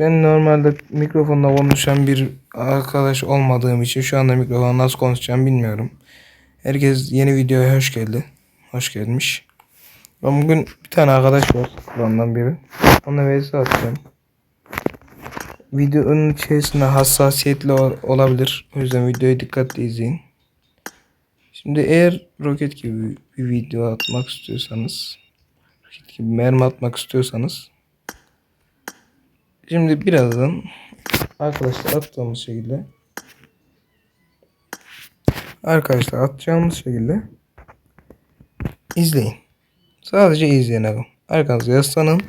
Ben normalde mikrofonla konuşan bir arkadaş olmadığım için şu anda mikrofonla nasıl konuşacağım bilmiyorum. Herkes yeni videoya hoş geldi. Hoş gelmiş. Ben bugün bir tane arkadaş var. Ondan biri. Ona vs atacağım. Videonun içerisinde hassasiyetli ol- olabilir. O yüzden videoyu dikkatli izleyin. Şimdi eğer roket gibi bir video atmak istiyorsanız roket gibi mermi atmak istiyorsanız Şimdi birazdan arkadaşlar attığımız şekilde arkadaşlar atacağımız şekilde izleyin. Sadece izleyin abi. Arkanıza yaslanın.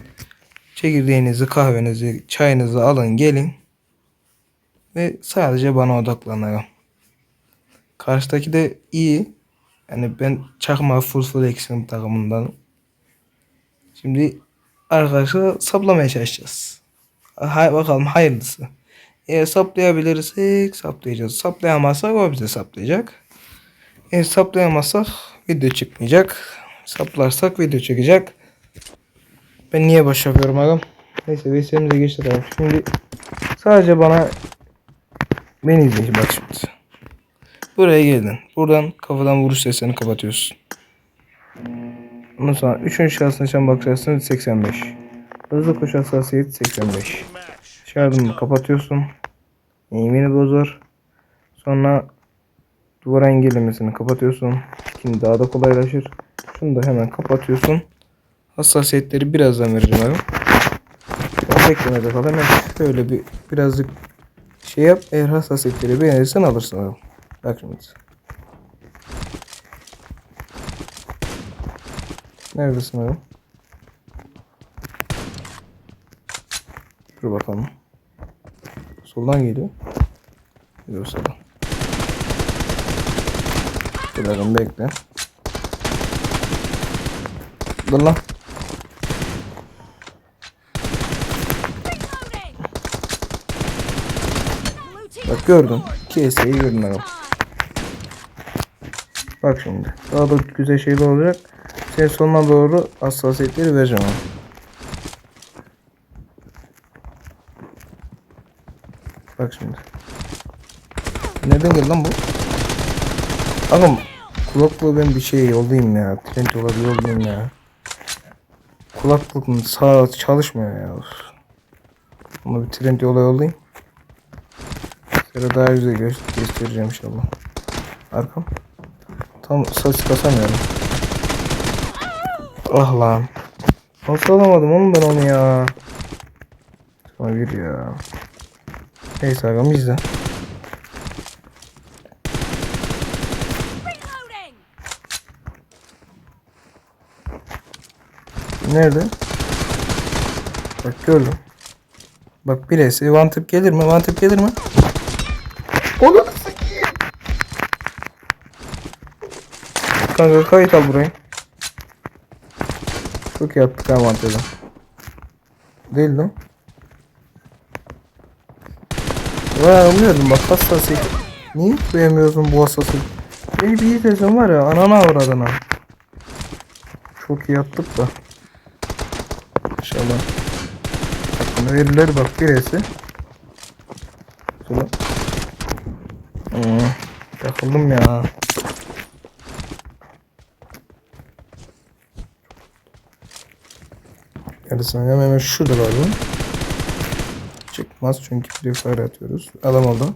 Çekirdeğinizi, kahvenizi, çayınızı alın gelin. Ve sadece bana odaklanın. Karşıdaki de iyi. Yani ben çakma full full eksim takımından. Şimdi arkadaşlar saplamaya çalışacağız. Hay bakalım hayırlısı. Eğer saplayabilirsek saplayacağız. Saplayamazsak o bize saplayacak. Eğer saplayamazsak video çıkmayacak. Saplarsak video çıkacak. Ben niye boş yapıyorum agam? Neyse VS'imize geçtik abi. Şimdi sadece bana beni izleyin bak şimdi. Buraya geldin. Buradan kafadan vuruş seslerini kapatıyorsun. Ondan sonra 3. şahsına çan bakacaksın 85. Hızlı koşu hassasiyet 85. Şardımı kapatıyorsun. Eğimini bozar. Sonra duvar engellemesini kapatıyorsun. Şimdi daha da kolaylaşır. Şunu da hemen kapatıyorsun. Hassasiyetleri birazdan vereceğim abi. Sonra beklemede kal. Hemen şöyle bir birazcık şey yap. Eğer hassasiyetleri beğenirsen alırsın abi. Bak şimdi. Neredesin abi? Dur bakalım. Soldan geliyor. Geliyor soldan. Dakika bekle. Dur lan. Bak gördün. KS'yi gördün abi. Bak şimdi. Daha da güzel şeyler olacak. Sen sonuna doğru hassasiyetleri vereceğim. Bak şimdi. Neden geldi lan bu? Bakın kulaklığı ben bir şey yollayayım ya. Trend olabilir yollayayım ya. Kulaklığım sağ çalışmıyor ya. Ama bir trend yola yollayayım. Size daha güzel gö göstereceğim inşallah. Arkam. Tam saç kasamıyorum. Ah lan. Nasıl alamadım oğlum ben onu ya. Sana bir ya. Neyse agam izle. Nerede? Bak gördüm. Bak birisi one tip gelir mi? One tip gelir mi? Onu Kanka kayıt al burayı. Çok iyi attık ha mantığı. Değil lan. Vay anlıyordum bak hassasiyet. Niye koyamıyorsun bu hassasiyet? Beni bir izlesen var ya anana avradına. Çok iyi yaptık da. İnşallah. Hakkını verirler bak birisi. Şöyle. Hmm, takıldım ya. Hemen hemen şurada var bu. Çıkmaz çünkü Free Fire atıyoruz. Adam oldu.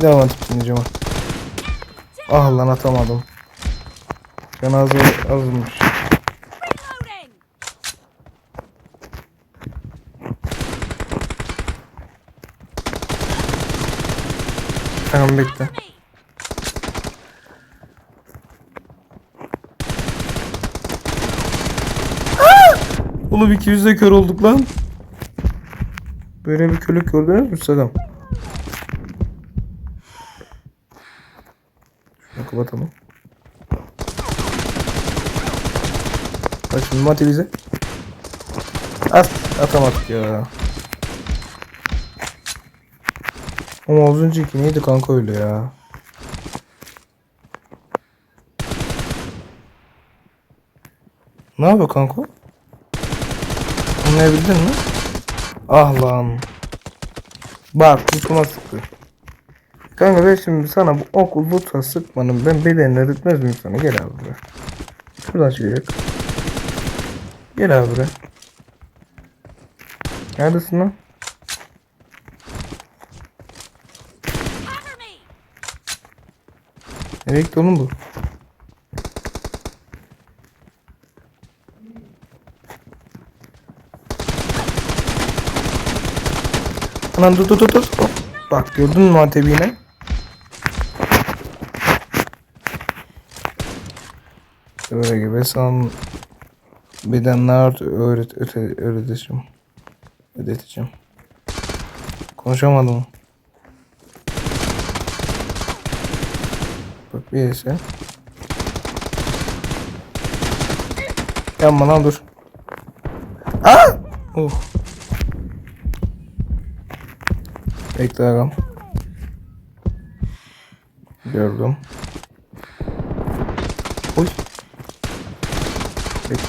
Devam atıp dinleyeceğim. Ah lan atamadım. Cenaze azmış. Reloading! Tamam bekle. Oğlum 200'de kör olduk lan. Böyle bir körlük gördünüz mü Sadam? Şunu kapatalım. Bak şimdi Mati bize. At, atamadık ya. Ama az önceki neydi kanka öyle ya? Ne yapıyor kanka? Anlayabildin mi? Ah lan. Bak kutuma sıktı. Kanka ben şimdi sana bu okul lütfen sıkmanın ben bedelini öğretmez miyim sana? Gel abi buraya. Şuradan çıkacak. Gel abi buraya. Neredesin lan? Nereye gitti oğlum bu? Anan dur dur dur dur. Hop. Bak gördün mü Antep'i yine? Böyle gibi san bedenler öğret öte, öğreteceğim. Ödeteceğim. Konuşamadım. Bak bir ise. Yanma lan dur. Aa! Oh. Bekle ağam. Gördüm. Oy. Bekle.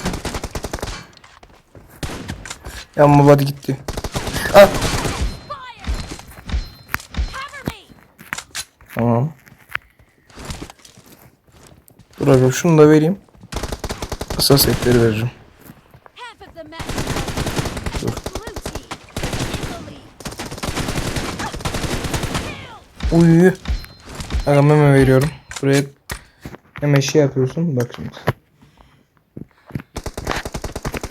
Yanma hadi gitti. Ah! Tamam. Dur abi şunu da vereyim. Asas etleri vereceğim. Uy. Aga meme veriyorum. Buraya hemen şey yapıyorsun. Bak şimdi.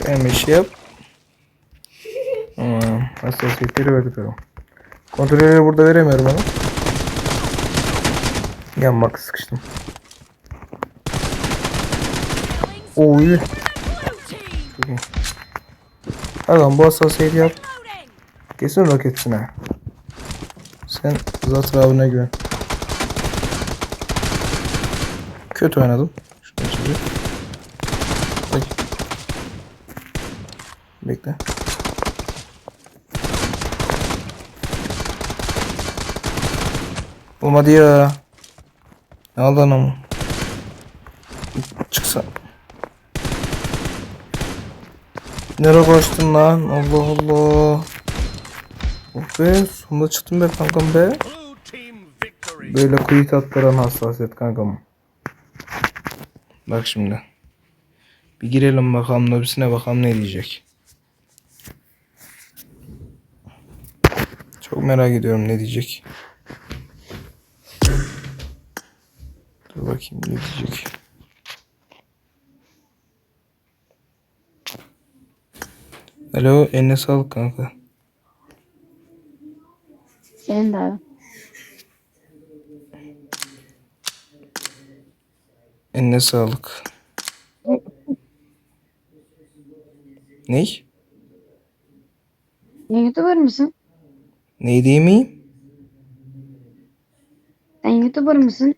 Hemen şey yap. Tamam. Hassasiyetleri aga. Kontrolleri burada veremiyorum ama. Yan bak sıkıştım. Oy. Aga bu hassasiyeti yap. Kesin roketsin ha. Sen zat Rabbine güven. Kötü oynadım. Şuradan çevir. Bek. Bekle. Olmadı ya. Ne aldın ama? Çıksa. Nereye koştun lan? Allah Allah. Oh be sonunda çıktım be kankam be. Böyle kuyut attıran hassasiyet kankam. Bak şimdi. Bir girelim bakalım lobisine bakalım ne diyecek. Çok merak ediyorum ne diyecek. Dur bakayım ne diyecek. Alo eline sağlık kanka. Senin de abi. Eline sağlık. Ney? YouTuber mısın? Ney değil miyim? Sen YouTuber mısın?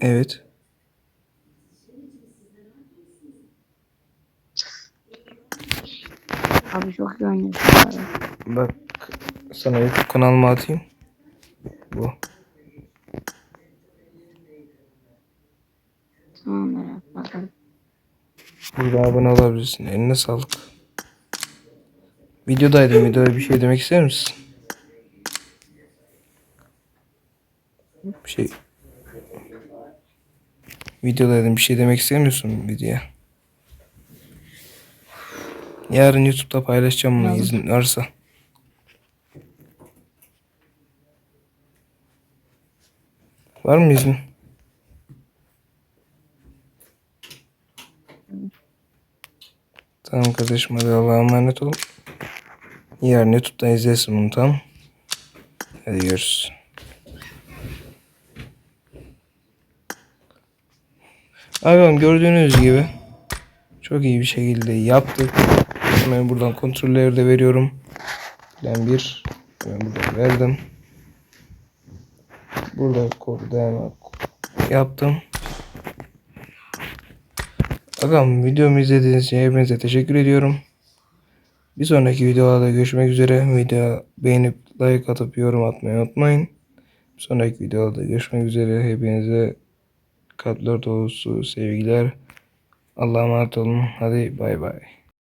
Evet. Abi çok iyi oynuyorsun abi. Bak sana YouTube kanalıma atayım. Bu. Tamamdır bakalım. Burada abone olabilirsin. Eline sağlık. Videodaydım. Videoda bir şey demek ister misin? Bir şey. Videodaydım. Bir şey demek istemiyorsun videoya. Yarın YouTube'da paylaşacağım bunu izin varsa. Var mı izin? Tamam kardeşim hadi Allah'a emanet olun. Yarın YouTube'dan izlesin bunu tamam. Hadi görüşürüz. Ağam gördüğünüz gibi çok iyi bir şekilde yaptık. Hemen buradan kontrolleri de veriyorum. Ben bir hemen buradan verdim. Burada kodu yaptım. Agam videomu izlediğiniz için hepinize teşekkür ediyorum. Bir sonraki videolarda görüşmek üzere. Video beğenip like atıp yorum atmayı unutmayın. Bir sonraki videolarda görüşmek üzere. Hepinize kalpler dolusu sevgiler. Allah'a emanet olun. Hadi bay bay.